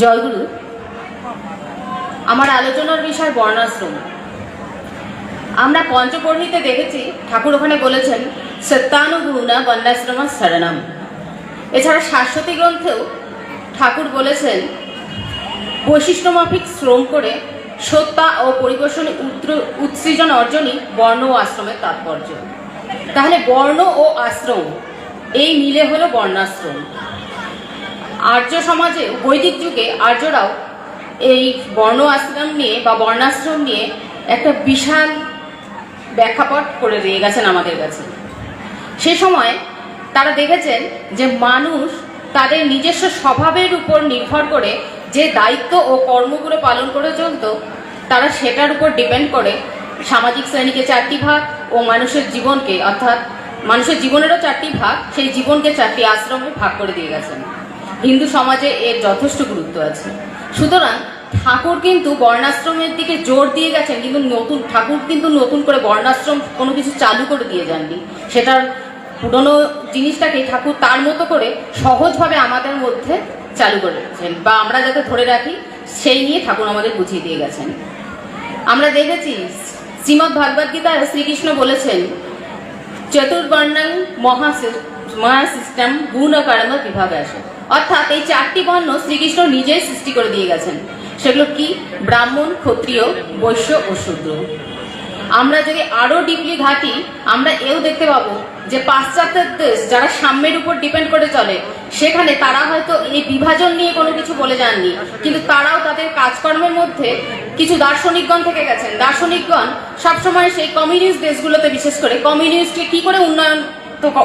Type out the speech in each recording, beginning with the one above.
জয়গুরু, আমার আলোচনার বিষয় বর্ণাশ্রম। আমরা পঞ্চপর্ণিতে দেখেছি, ঠাকুর ওখানে বলেছেন সত্যানুগুণা বর্ণাশ্রম শরণম। এছাড়া শাশ্বতী গ্রন্থেও ঠাকুর বলেছেন, বৈশিষ্ট্যমাফিক শ্রম করে সত্তা ও পরিবেশনে উৎসৃজন অর্জনই বর্ণ ও আশ্রমের তাৎপর্য। তাহলে বর্ণ ও আশ্রম, এই মিলে হলো বর্ণাশ্রম। আর্য সমাজে, বৈদিক যুগে আর্যরাও এই বর্ণ আশ্রম নিয়ে বা বর্ণাশ্রম নিয়ে একটা বিশাল ব্যাখ্যাপট করে দিয়ে গেছেন আমাদের কাছে। সে সময় তারা দেখেছেন যে মানুষ তাদের নিজস্ব স্বভাবের উপর নির্ভর করে যে দায়িত্ব ও কর্মগুলো পালন করে চলতো, তারা সেটার উপর ডিপেন্ড করে সামাজিক শ্রেণীকে চারটি ভাগ ও মানুষের জীবনকে, অর্থাৎ মানুষের জীবনেরও চারটি ভাগ, সেই জীবনকে চারটি আশ্রমে ভাগ করে দিয়ে গেছেন। হিন্দু সমাজে এর যথেষ্ট গুরুত্ব আছে। সুতরাং ঠাকুর কিন্তু বর্ণাশ্রমের দিকে জোর দিয়ে গেছেন, কিন্তু নতুন, ঠাকুর কিন্তু নতুন করে বর্ণাশ্রম কোনো কিছু চালু করে দিয়ে যাননি। সেটার পুরনো জিনিসটাকে ঠাকুর তার মতো করে সহজভাবে আমাদের মধ্যে চালু করেছেন বা আমরা যাতে ধরে রাখি, সেই নিয়ে ঠাকুর আমাদের বুঝিয়ে দিয়ে গেছেন। আমরা দেখেছি শ্রীমৎ ভাগবত গীতায় শ্রীকৃষ্ণ বলেছেন, চতুর্বর্ণং মহা মহা সিস্টেম গুণ ও কর্ম বিভাগ আসে। অর্থাৎ এই চারটি বর্ণ শ্রীকৃষ্ণ নিজেই সৃষ্টি করে দিয়ে গেছেন। সেগুলো কি? ব্রাহ্মণ, ক্ষত্রিয়, বৈশ্য ও শূদ্র। আমরা যদি আরও ডিপলি ঘাটি, আমরা এও দেখতে পাবো যে পাশ্চাত্যের দেশ যারা সাম্যের উপর ডিপেন্ড করে চলে, সেখানে তারা হয়তো এই বিভাজন নিয়ে কোনো কিছু বলে যাননি, কিন্তু তারাও তাদের কাজকর্মের মধ্যে কিছু দার্শনিকগণ থেকে গেছেন। দার্শনিকগণ সবসময় সেই কমিউনিস্ট দেশগুলোতে, বিশেষ করে কমিউনিস্টকে কি করে উন্নয়ন,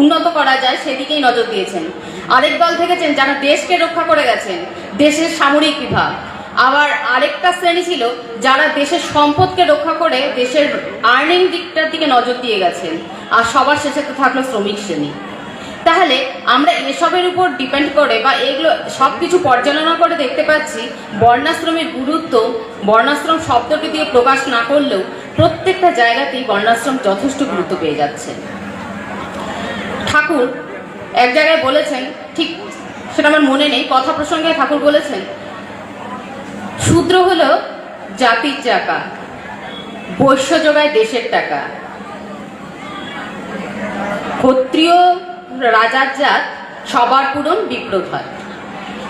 উন্নত করা যায় সেদিকেই নজর দিয়েছেন। আরেক দল থেকেছেন যারা দেশকে রক্ষা করে গেছেন, দেশের সামরিক বিভাগ। আবার আরেকটা শ্রেণি ছিল যারা দেশের সম্পদকে রক্ষা করে দেশের আর্নিং দিকটার দিকে নজর দিয়ে গেছেন, আর সবার শেষে তো থাকল শ্রমিক শ্রেণি। তাহলে আমরা এসবের উপর ডিপেন্ড করে বা এগুলো সব কিছু পর্যালোচনা করে দেখতে পাচ্ছি বর্ণাশ্রমের গুরুত্ব বর্ণাশ্রম শব্দটি দিয়ে প্রকাশ না করলেও প্রত্যেকটা জায়গাতেই বর্ণাশ্রম যথেষ্ট গুরুত্ব পেয়ে যাচ্ছে। ঠাকুর এক জায়গায় বলেছেন, ঠিক সেটা আমার মনে নেই, কথা প্রসঙ্গে ঠাকুর বলেছেন, শূদ্র হল জাতির চাকা, বৈশ্য যোগায় দেশের টাকা। ক্ষত্রিয় রাজার জাত সবার পূরণ হয়।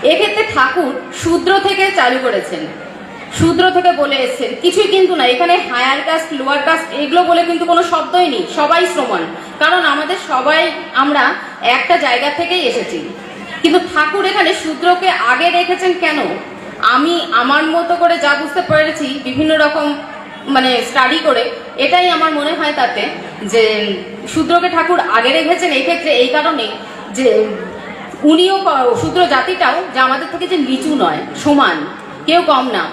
এক্ষেত্রে ঠাকুর শূদ্র থেকে চালু করেছেন। শূদ্র থেকে বলে এসেছেন। কিছুই কিন্তু না, এখানে হায়ার কাস্ট লোয়ার কাস্ট এগুলো বলে কিন্তু কোনো শব্দই নেই, সবাই সমান কারণ আমাদের সবাই, আমরা একটা জায়গা থেকেই এসেছি। কিন্তু ঠাকুর এখানে শূদ্রকে আগে রেখেছেন কেন? আমি আমার মতো করে যা বুঝতে পেরেছি, বিভিন্ন রকম মানে স্টাডি করে, এটাই আমার মনে হয় তাতে যে শূদ্রকে ঠাকুর আগে রেখেছেন এই ক্ষেত্রে এই কারণে যে উনিও শূদ্র জাতিটাও যে আমাদের থেকে যে নিচু নয়, সমান, কেউ কম না।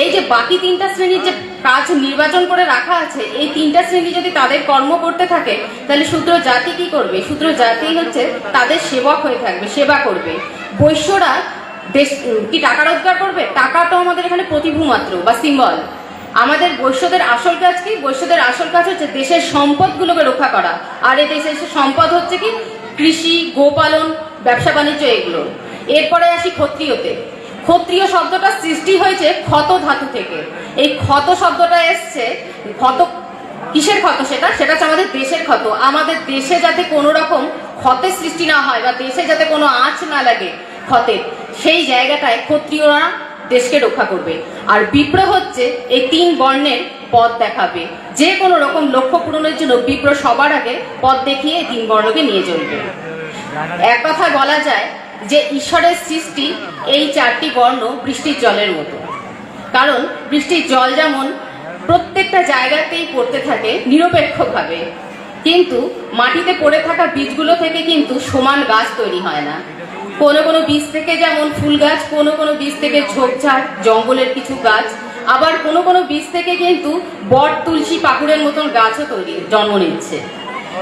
এই যে বাকি তিনটা শ্রেণির যে কাজ নির্বাচন করে রাখা আছে, এই তিনটা শ্রেণি যদি তাদের কর্ম করতে থাকে, তাহলে শূদ্র জাতি কি করবে? শূদ্র জাতি হচ্ছে তাদের সেবক হয়ে থাকবে, সেবা করবে। বৈশ্যরা দেশ, কি টাকা রোজগার করবে? টাকা তো আমাদের এখানে প্রতিভূ মাত্র বা সিম্বল আমাদের বৈশ্যদের আসল কাজ কি? বৈশ্যদের আসল কাজ হচ্ছে দেশের সম্পদগুলোকে রক্ষা করা। আর এই দেশের সম্পদ হচ্ছে কি? কৃষি, গোপালন, ব্যবসা বাণিজ্য, এগুলো। এরপরে আসি ক্ষত্রিয়তে। ক্ষত্রিয় শব্দটা সৃষ্টি হয়েছে ক্ষত ধাতু থেকে। এই ক্ষত শব্দটা এসছে, ক্ষত কিসের ক্ষত সেটা? সেটা হচ্ছে আমাদের দেশের ক্ষত। আমাদের দেশে যাতে কোনো রকম ক্ষতের সৃষ্টি না হয় বা দেশে যাতে কোনো আঁচ না লাগে ক্ষতের, সেই জায়গাটায় ক্ষত্রিয়রা দেশকে রক্ষা করবে। আর বিপ্র হচ্ছে এই তিন বর্ণের পথ দেখাবে। যে কোনো রকম লক্ষ্য পূরণের জন্য বিপ্র সবার আগে পথ দেখিয়ে তিন বর্ণকে নিয়ে চলবে। এক কথায় বলা যায় যে ঈশ্বরের সৃষ্টি, এই চারটি বর্ণ বৃষ্টির জলের মতো। কারণ বৃষ্টির জল যেমন প্রত্যেকটা জায়গাতেই পড়তে থাকে নিরপেক্ষভাবে, কিন্তু মাটিতে পড়ে থাকা বীজগুলো থেকে কিন্তু সমান গাছ তৈরি হয় না। কোনো কোনো বীজ থেকে যেমন ফুল গাছ, কোনো কোনো বীজ থেকে ঝোপঝাড়, জঙ্গলের কিছু গাছ, আবার কোনো কোনো বীজ থেকে কিন্তু বট, তুলসী, পাকুড়ের মতন গাছও তৈরি, জন্ম নিচ্ছে।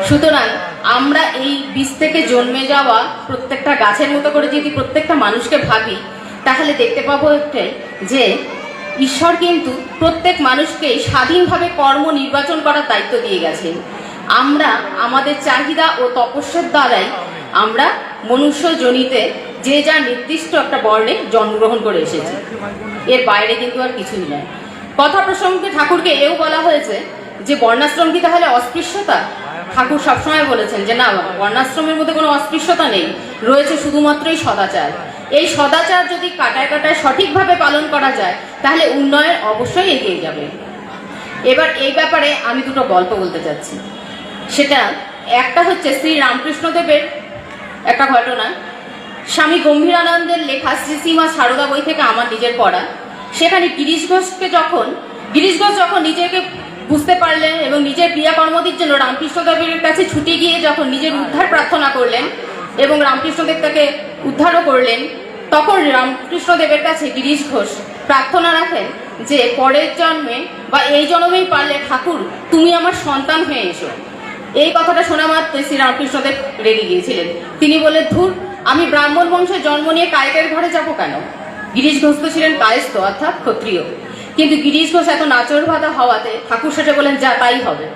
সুতরাং আমরা এই বীজ থেকে জন্মে যাওয়া প্রত্যেকটা গাছের মতো করে যদি প্রত্যেকটা মানুষকে ভাবি, তাহলে দেখতে পাবো একটাই যে ঈশ্বর কিন্তু প্রত্যেক মানুষকেই স্বাধীনভাবে কর্ম নির্বাচন করার দায়িত্ব দিয়ে গেছেন। আমরা আমাদের চাহিদা ও তপস্যার দ্বারাই আমরা মনুষ্য জনিতে যে যা নির্দিষ্ট একটা বর্ণে জন্মগ্রহণ করে এসেছে। এর বাইরে কিন্তু আর কিছুই নয়। কথা প্রসঙ্গে ঠাকুরকে এও বলা হয়েছে যে বর্ণাশ্রম কি তাহলে অস্পৃশ্যতা? ঠাকুর সবসময় বলেছেন যে না, বর্ণাশ্রমের মধ্যে কোনো অস্পৃশ্যতা নেই, রয়েছে শুধুমাত্রই সদাচার। এই সদাচার যদি কাটায় কাটায় সঠিকভাবে পালন করা যায়, তাহলে উন্নয়ন অবশ্যই এগিয়ে যাবে। এবার এই ব্যাপারে আমি দুটো গল্প বলতে চাচ্ছি। সেটা একটা হচ্ছে শ্রী রামকৃষ্ণদেবের একটা ঘটনা। স্বামী গম্ভীরানন্দের লেখা শ্রীসীমা সারদা বই থেকে আমার নিজের পড়া। সেখানে গিরিশ ঘোষকে যখন গিরিশ ঘোষ যখন নিজেকে বুঝতে পারলেন এবং নিজের ক্রিয়াকর্মদের জন্য রামকৃষ্ণদেবের কাছে ছুটে গিয়ে যখন নিজের উদ্ধার প্রার্থনা করলেন এবং রামকৃষ্ণদেব তাকে উদ্ধারও করলেন, তখন রামকৃষ্ণদেবের কাছে গিরিশ ঘোষ প্রার্থনা রাখেন যে পরের জন্মে বা এই জন্মেই পারলে ঠাকুর, তুমি আমার সন্তান হয়ে এসো। এই কথাটা শোনা মাত্রই শ্রী রামকৃষ্ণদেব রেগে গিয়েছিলেন। তিনি বললেন, ধুর, আমি ব্রাহ্মণ বংশে জন্ম নিয়ে কায়কের ঘরে যাব কেন? গিরিশ ঘোষ তো ছিলেন কায়স্থ, অর্থাৎ ক্ষত্রিয়। কিন্তু গিরিশ ঘোষ এত নাচর ভাতা হওয়াতে ঠাকুর সেটা বলেন, যা তাই হবে।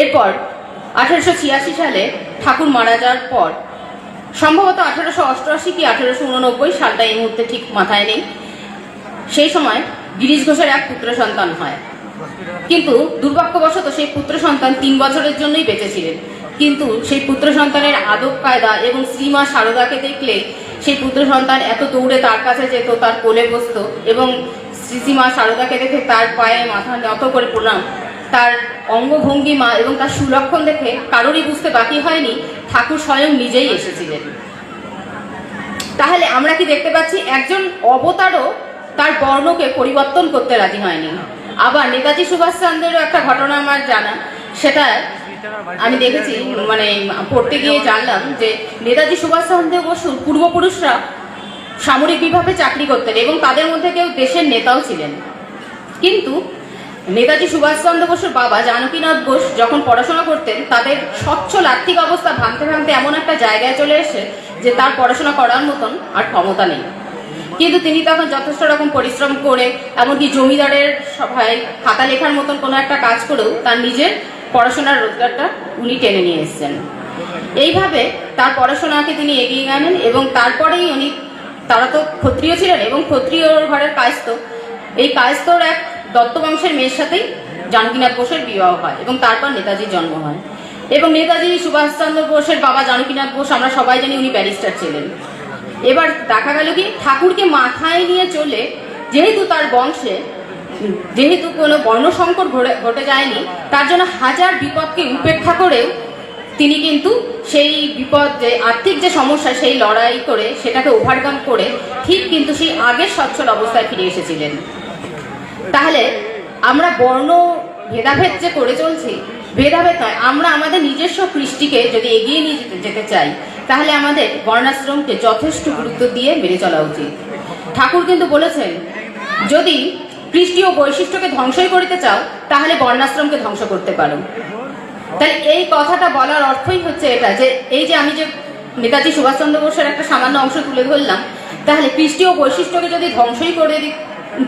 এরপর আঠারোশো ছিয়াশি সালে ঠাকুর মারা যাওয়ার পর, সম্ভবত আঠারোশো অষ্টআশি কি আঠারোশো উননব্বই সালটা এই মুহূর্তে ঠিক মাথায় নেই। সেই সময় গিরিশ ঘোষের এক পুত্র সন্তান হয়। কিন্তু দুর্ভাগ্যবশত সেই পুত্র সন্তান তিন বছরের জন্যই বেঁচেছিলেন কিন্তু সেই পুত্র সন্তানের আদব কায়দা এবং শ্রীমা শারদাকে দেখলে সেই পুত্র সন্তান এত দৌড়ে তার কাছে যেত, তার কোলে বসত এবং শ্রীমা সারদাকে দেখে তার পায়ে মাথা নত করে প্রণাম তার অঙ্গভঙ্গিমা এবং তার সুলক্ষণ দেখে কারোরই বুঝতে বাকি হয়নি, ঠাকুর স্বয়ং নিজেই এসেছিলেন। তাহলে আমরা কি দেখতে পাচ্ছি, একজন অবতারও তার বর্ণকে পরিবর্তন করতে রাজি হয়নি। আবার নেতাজি সুভাষচন্দ্রেরও একটা ঘটনা আমার জানা, সেটা আমি দেখেছি মানে পড়তে গিয়ে জানলাম যে নেতাজি সুভাষচন্দ্র বসুর পূর্বপুরুষরা সামরিক বিভাগে চাকরি করতেন এবং তাদের মধ্যে কেউ দেশের নেতাও ছিলেন। কিন্তু নেতাজি সুভাষচন্দ্র বসুর বাবা জানকীনাথ বোস যখন পড়াশোনা করতেন, তাদের সচ্ছল আর্থিক অবস্থা ভাঙতে ভাঙতে এমন একটা জায়গায় চলে এসে যে তার পড়াশোনা করার মতন আর ক্ষমতা নেই। কিন্তু তিনি তখন যথেষ্ট রকম পরিশ্রম করে, এমনকি জমিদারের সভায় খাতা লেখার মতন কোনো একটা কাজ করেও তার নিজের পড়াশোনার রোজগারটা উনি টেনে নিয়ে এসেছেন। এইভাবে তার পড়াশোনাকে তিনি এগিয়ে আনেন এবং তারপরেই উনি তারা তো ক্ষত্রিয় ছিলেন এবং ক্ষত্রিয় ঘরের কায়স্থ। এই কায়স্থর এক দত্ত বংশের মেয়ের সাথেই জানকীনাথ বোসের বিবাহ হয় এবং তারপর নেতাজির জন্ম হয়। এবং নেতাজি সুভাষচন্দ্র বোসের বাবা জানকীনাথ বোস, আমরা সবাই জানি উনি ব্যারিস্টার ছিলেন। এবার দেখা গেল কি, ঠাকুরকে মাথায় নিয়ে চলে যেহেতু তার বংশে, যেহেতু কোনো বর্ণসংকট ঘটে যায়নি, তার জন্য হাজার বিপদকে উপেক্ষা করেও তিনি কিন্তু সেই বিপদ যে, আর্থিক যে সমস্যা, সেই লড়াই করে সেটাকে ওভারকাম করে ঠিক কিন্তু সেই আগের সচ্ছল অবস্থায় ফিরে এসেছিলেন। তাহলে আমরা বর্ণ ভেদাভেদ যে করে চলছি, ভেদাভেদ নয়, আমরা আমাদের নিজস্ব কৃষ্টিকে যদি এগিয়ে নিয়ে যেতে যেতে চাই, তাহলে আমাদের বর্ণাশ্রমকে যথেষ্ট গুরুত্ব দিয়ে মেনে চলা উচিত। ঠাকুর কিন্তু বলেছেন, যদি কৃষ্টি ও বৈশিষ্ট্যকে ধ্বংসই করিতে চাও, তাহলে বর্ণাশ্রমকে ধ্বংস করতে পারো। তাহলে এই কথাটা বলার অর্থই হচ্ছে এটা যে, এই যে আমি যে নেতাজি সুভাষচন্দ্র বোসের একটা সামান্য অংশ তুলে ধরলাম, তাহলে ও বৈশিষ্ট্যকে যদি ধ্বংসই করে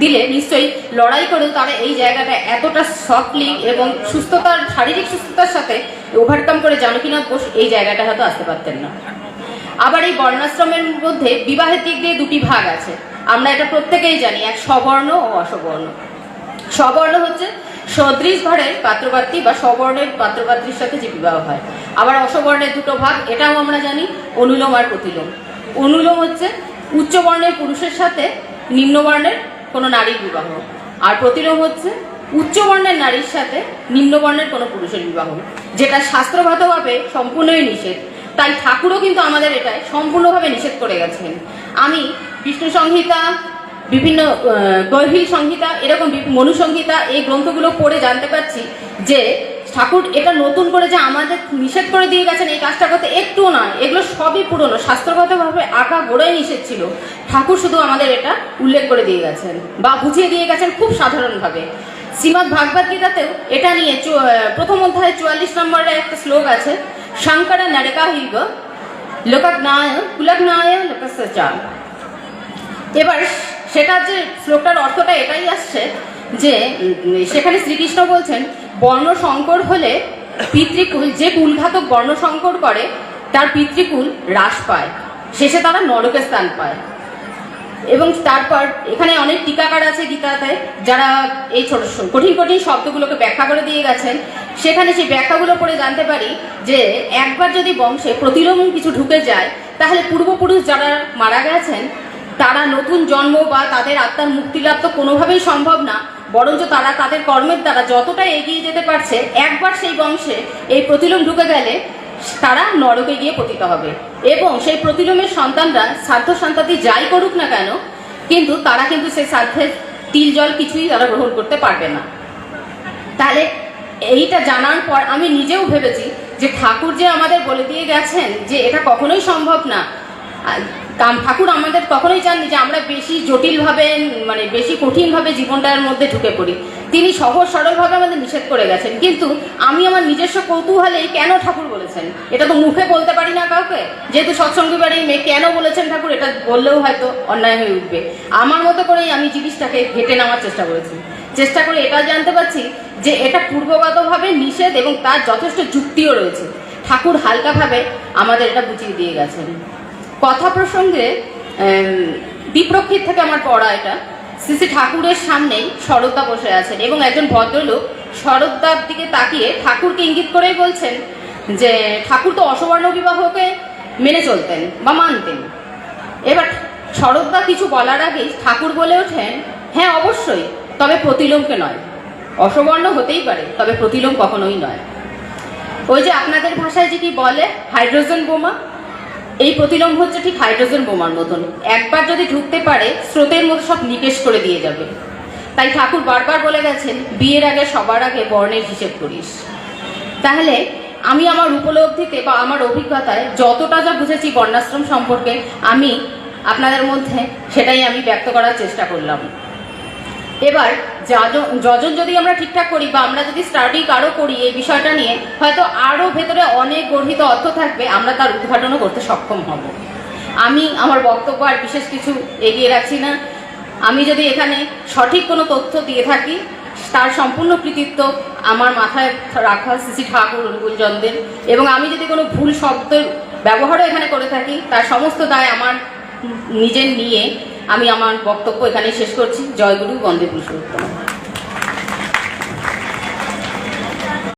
দিলে নিশ্চয়ই লড়াই করেও তারা এই জায়গাটা এতটা সফটলি এবং সুস্থতার, শারীরিক সুস্থতার সাথে ওভারকাম করে জানকীনাথ বোস এই জায়গাটা হয়তো আসতে পারতেন না। আবার এই বর্ণাশ্রমের মধ্যে বিবাহের দিক দিয়ে দুটি ভাগ আছে। আমরা এটা প্রত্যেকেই জানি, এক সবর্ণ ও অসবর্ণ। সবর্ণ হচ্ছে সদৃশ ঘরের পাত্রপাত্রী বা সবর্ণের পাত্রপাত্রীর সাথে যে বিবাহ হয়। আবার অসবর্ণের দুটো ভাগ, এটাও আমরা জানি, অনুলোম আর প্রতিলোম। অনুলোম হচ্ছে উচ্চবর্ণের পুরুষের সাথে নিম্নবর্ণের কোনো নারীর বিবাহ। আর প্রতিলোম হচ্ছে উচ্চবর্ণের নারীর সাথে নিম্নবর্ণের কোনো পুরুষের বিবাহ। যেটা শাস্ত্রগতভাবে সম্পূর্ণই নিষেধ। তাই ঠাকুরও কিন্তু আমাদের এটাই সম্পূর্ণভাবে নিষেধ করে গেছেন। আমি বিষ্ণু সংহিতা বিভিন্ন গৈহিক সংহিতা, এরকম মনুসংহিতা, এই গ্রন্থগুলো পড়ে জানতে পারছি যে ঠাকুর এটা নতুন করে যে আমাদের নিষেধ করে দিয়ে গেছেন, এই কাজটা করতে একটুও নয়। এগুলো সবই পুরনো, শাস্ত্রগতভাবে আঁকা গোড়াই নিষেধ ছিল। ঠাকুর শুধু আমাদের এটা উল্লেখ করে দিয়ে গেছেন বা বুঝিয়ে দিয়ে গেছেন খুব সাধারণভাবে। শ্রীমৎ ভাগবত গীতাতেও এটা নিয়ে প্রথম অধ্যায়ে চুয়াল্লিশ নম্বরে একটা শ্লোক আছে, শঙ্কর নরকা হিব লোকাগ্নায়, কুলগ্নায় লোকসচা এবার সেটা যে শ্লোকটার অর্থটা এটাই আসছে যে, সেখানে শ্রীকৃষ্ণ বলছেন বর্ণ সংকর হলে পিতৃকুল, যে কুলঘাতক বর্ণ সংকর করে, তার পিতৃকুল হ্রাস পায়। শেষে তারা নরকে স্থান পায়। এবং তারপর এখানে অনেক টিকাকার আছে গীতাতে, যারা এই ছোট, কঠিন কঠিন শব্দগুলোকে ব্যাখ্যা করে দিয়ে গেছেন। সেখানে সেই ব্যাখ্যাগুলো পড়ে জানতে পারি যে, একবার যদি বংশে প্রতিলোম কিছু ঢুকে যায়, তাহলে পূর্বপুরুষ যারা মারা গেছেন তারা নতুন জন্ম বা তাদের আত্মার মুক্তি লাভ তো কোনোভাবেই সম্ভব না, বরঞ্চ তারা তাদের কর্মের দ্বারা যতটা এগিয়ে যেতে পারছে, একবার সেই বংশে এই প্রতিলোম ঢুকে গেলে তারা নরকে গিয়ে পতিত হবে। এবং সেই প্রতিলোমের সন্তানরা সাধ্য সন্তাতি যাই করুক না কেন, কিন্তু তারা কিন্তু সেই সাধ্যের তিল জল কিছুই তারা গ্রহণ করতে পারবে না। তাহলে এইটা জানার পর আমি নিজেও ভেবেছি যে ঠাকুর যে আমাদের বলে দিয়ে গেছেন যে এটা কখনোই সম্ভব না কাম- ঠাকুর আমাদের কখনোই চাননি যে আমরা বেশি জটিলভাবে মানে বেশি কঠিনভাবে জীবনটার মধ্যে ঢুকে পড়ি। তিনি সহজ সরলভাবে আমাদের নিষেধ করে গেছেন। কিন্তু আমি আমার নিজস্ব কৌতূহলেই কেন ঠাকুর বলেছেন? এটা তো মুখে বলতে পারি না কাউকে। যেহেতু সৎসঙ্গী বাড়ির মেয়ে, কেন বলেছেন ঠাকুর? এটা বললেও হয়তো অন্যায় হয়ে উঠবে। আমার মতো করেই আমি জিনিসটাকে ঘেটে নেওয়ার চেষ্টা করেছি। চেষ্টা করে এটা জানতে পারছি যে এটা পূর্বগতভাবে নিষেধ এবং তার যথেষ্ট যুক্তিও রয়েছে। ঠাকুর হালকাভাবে আমাদের এটা বুঝিয়ে দিয়ে গেছেন। কথা প্রসঙ্গে বিপ্রক্ষিত থেকে আমার পড়া এটা। শ্রী ঠাকুরের সামনেই শরৎদা বসে আছেন এবং একজন ভদ্রলোক শরৎদার দিকে তাকিয়ে ঠাকুরকে ইঙ্গিত করেই বলছেন যে, ঠাকুর তো অসবর্ণ বিবাহকে মেনে চলতেন বা মানতেন। এবার শরৎদা কিছু বলার আগেই ঠাকুর বলে ওঠেন হ্যাঁ অবশ্যই, তবে প্রতিলোমকে নয়। অসবর্ণ হতেই পারে, তবে প্রতিলোম কখনোই নয়। ওই যে আপনাদের ভাষায় যে কি বলে, হাইড্রোজেন বোমা? এই প্রতিলম্ব হচ্ছে ঠিক হাইড্রোজেন বোমার মতন। একবার যদি ঢুকতে পারে, স্রোতের মতো সব নিকেশ করে দিয়ে যাবে। তাই ঠাকুর বারবার বলে গেছেন, বিয়ের আগে সবার আগে বর্ণের হিসেব করিস। তাহলে আমি আমার উপলব্ধিতে বা আমার অভিজ্ঞতায় যতটা যা বুঝেছি বর্ণাশ্রম সম্পর্কে, আমি আপনাদের মধ্যে সেটাই আমি ব্যক্ত করার চেষ্টা করলাম। এবার যাজন যদি আমরা ঠিকঠাক করি বা আমরা যদি স্টাডি আরও করি এই বিষয়টা নিয়ে, হয়তো আরও ভেতরে অনেক গর্হিত অর্থ থাকবে, আমরা তার উদ্ঘাটনও করতে সক্ষম হব। আমি, আমার বক্তব্য আর বিশেষ কিছু এগিয়ে রাখছি না। আমি যদি এখানে সঠিক কোনো তথ্য দিয়ে থাকি, তার সম্পূর্ণ কৃতিত্ব আমার মাথায় রাখা শ্রী ঠাকুর অনুকূলচন্দ্রের এবং আমি যদি কোনো ভুল শব্দের ব্যবহারও এখানে করে থাকি, তার সমস্ত দায় আমার নিজের নিয়ে আমি আমার বক্তব্য এখানে শেষ করছি। জয়গুরু বন্দে পুরুষোত্তম।